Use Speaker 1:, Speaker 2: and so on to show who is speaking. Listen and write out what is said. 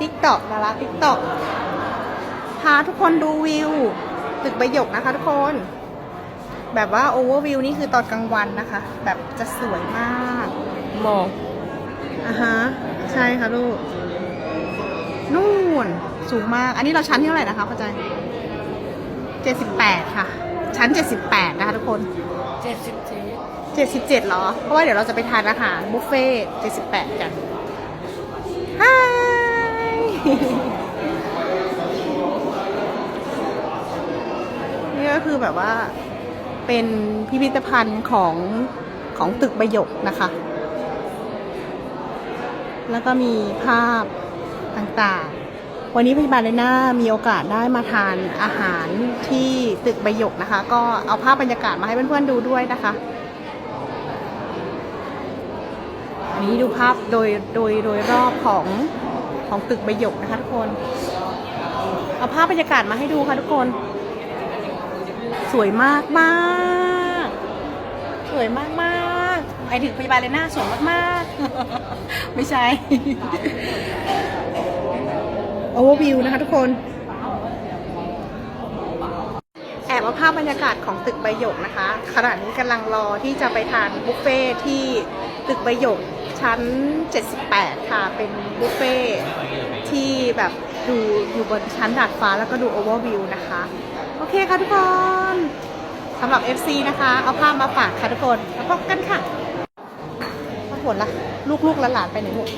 Speaker 1: ติ๊กตอกนะละติ๊กตอกพาทุกคนดูวิว ตึกใบหยกนะคะทุกคน แบบว่าโอเวอร์วิวนี่คือตอนกลางวันนะคะ แบบจะสวยมาก
Speaker 2: หมอก
Speaker 1: อะฮะ ใช่ค่ะลูก นู่น สูงมาก อันนี้เราชั้นที่เท่าไหร่นะคะป้าใจเจ็ดสิบแปดค่ะ ชั้นเจ็ดสิบแปดนะคะทุกคน
Speaker 2: เจ็ดสิบเจ็ด
Speaker 1: เจ็ดสิบเจ็ดเหรอ เพราะว่าเดี๋ยวเราจะไปทานอาหารบุฟเฟ่เจ็ดสิบแปดกันฮาย นี่ก็คือแบบว่าเป็นพิพิธภัณฑ์ของของตึกใบหยกนะคะ แล้วก็มีภาพต่างๆ วันนี้พยาบาลเลน่ามีโอกาสได้มาทานอาหารที่ตึกใบหยกนะคะ ก็เอาภาพบรรยากาศมาให้เพื่อนๆดูด้วยนะคะอันนี้ดูภาพโดยโดยโดยรอบของ ของตึกใบหยกนะคะทุกคน เอาภาพบรรยากาศมาให้ดูค่ะทุกคน สวยมากมากสวยมากมากๆหมายถึงพยาบาลเลน่าสวยมากๆ ไม่ใช่โอเวอร์วิวนะคะทุกคนแอบเอาภาพบรรยากาศของตึกใบหยกนะคะขณะนี้กำลังรอที่จะไปทานบุฟเฟ่ที่ตึกใบหยก ชั้น 78 ค่ะ เป็นบุฟเฟ่ที่แบบดูอยู่บนชั้นดาดฟ้าแล้วก็ดูโอเวอร์วิวนะคะ โอเคค่ะทุกคนสำหรับ FC นะคะ เอาภาพมาฝากค่ะทุกคน แล้วพบกันค่ะผลละลูกๆและหลานๆไปไหนหมด